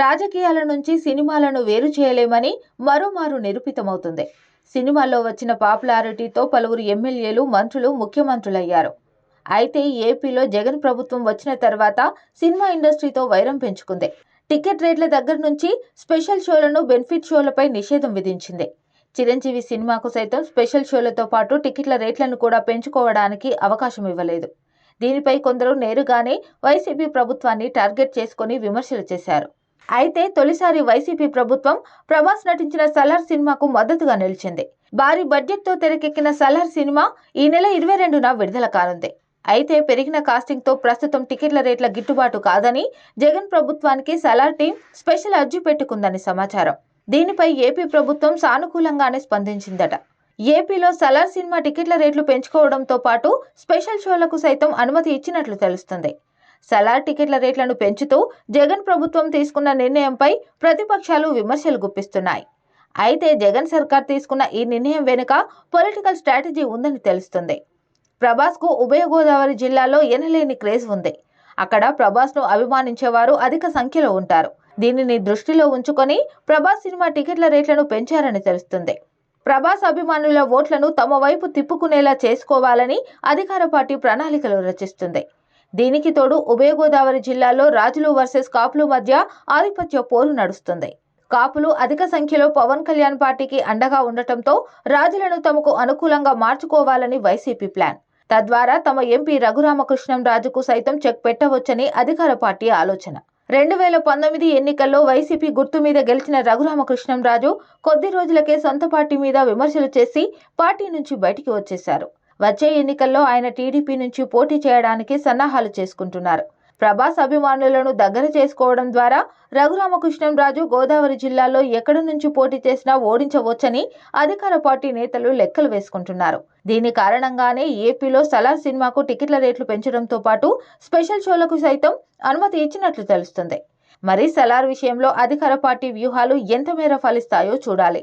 రాజకీయాల నుంచి సినిమాలను వేరు చేయలేమని మరోమారు నిరూపితమవుతుంది. సినిమాల్లో వచ్చిన పాపులారిటీతో పలువురు ఎమ్మెల్యేలు మంత్రులు ముఖ్యమంత్రులయ్యారు. అయితే ఏపీలో జగన్ ప్రభుత్వం వచ్చిన తర్వాత సినిమా ఇండస్ట్రీతో వైరం పెంచుకుంది. టికెట్ రేట్ల దగ్గర నుంచి స్పెషల్ షోలను బెనిఫిట్ షోలపై నిషేధం విధించింది. చిరంజీవి సినిమాకు సైతం స్పెషల్ షోలతో పాటు టికెట్ల రేట్లను కూడా పెంచుకోవడానికి అవకాశం ఇవ్వలేదు. దీనిపై కొందరు నేరుగానే వైసీపీ ప్రభుత్వాన్ని టార్గెట్ చేసుకుని విమర్శలు చేశారు. అయితే తొలిసారి వైసీపీ ప్రభుత్వం ప్రభాస్ నటించిన సలార్ సినిమాకు మద్దతుగా నిలిచింది. భారీ బడ్జెట్తో తెరకెక్కిన సలార్ సినిమా ఈ నెల ఇరవై రెండున విడుదల కానుంది. అయితే పెరిగిన కాస్టింగ్తో ప్రస్తుతం టికెట్ల రేట్ల గిట్టుబాటు కాదని జగన్ ప్రభుత్వానికి సలార్ టీం స్పెషల్ అర్జీ పెట్టుకుందని సమాచారం. దీనిపై ఏపీ ప్రభుత్వం సానుకూలంగానే స్పందించిందట. ఏపీలో సలార్ సినిమా టికెట్ల రేట్లు పెంచుకోవడంతో పాటు స్పెషల్ షోలకు సైతం అనుమతి ఇచ్చినట్లు తెలుస్తుంది. సలార్ టికెట్ల రేట్లను పెంచుతూ జగన్ ప్రభుత్వం తీసుకున్న నిర్ణయంపై ప్రతిపక్షాలు విమర్శలు గుప్పిస్తున్నాయి. అయితే జగన్ సర్కార్ తీసుకున్న ఈ నిర్ణయం వెనుక పొలిటికల్ స్ట్రాటజీ ఉందని తెలుస్తుంది. ప్రభాస్కు ఉభయ గోదావరి జిల్లాలో ఎనలేని క్రేజ్ ఉంది. అక్కడ ప్రభాస్ను అభిమానించేవారు అధిక సంఖ్యలో ఉంటారు. దీనిని దృష్టిలో ఉంచుకొని ప్రభాస్ సినిమా టికెట్ల రేట్లను పెంచారని తెలుస్తుంది. ప్రభాస్ అభిమానుల ఓట్లను తమ వైపు తిప్పుకునేలా చేసుకోవాలని అధికార పార్టీ ప్రణాళికలు రచిస్తుంది. దీనికి తోడు ఉభయ గోదావరి జిల్లాలో రాజులు వర్సెస్ కాపులు మధ్య ఆధిపత్య పోరు నడుస్తుంది. కాపులు అధిక సంఖ్యలో పవన్ కళ్యాణ్ పార్టీకి అండగా ఉండటంతో రాజులను తమకు అనుకూలంగా మార్చుకోవాలని వైసీపీ ప్లాన్. తద్వారా తమ ఎంపీ రఘురామకృష్ణం రాజుకు సైతం చెక్ పెట్టవచ్చని అధికార పార్టీ ఆలోచన. రెండు వేల పంతొమ్మిది ఎన్నికల్లో వైసీపీ గుర్తు మీద గెలిచిన రఘురామకృష్ణం రాజు కొద్ది రోజులకే సొంత పార్టీ మీద విమర్శలు చేసి పార్టీ నుంచి బయటికి వచ్చేశారు. వచ్చే ఎన్నికల్లో ఆయన టీడీపీ నుంచి పోటీ చేయడానికి సన్నాహాలు చేసుకుంటున్నారు. ప్రభాస్ అభిమానులను దగ్గర చేసుకోవడం ద్వారా రఘురామకృష్ణంరాజు గోదావరి జిల్లాలో ఎక్కడి నుంచి పోటీ చేసినా ఓడించవచ్చని అధికార పార్టీ నేతలు లెక్కలు వేసుకుంటున్నారు. దీని కారణంగానే ఏపీలో సలార్ సినిమాకు టికెట్ల రేట్లు పెంచడంతో పాటు స్పెషల్ షోలకు సైతం అనుమతి ఇచ్చినట్లు తెలుస్తుంది. మరి సలార్ విషయంలో అధికార పార్టీ వ్యూహాలు ఎంత మేర ఫలిస్తాయో చూడాలి.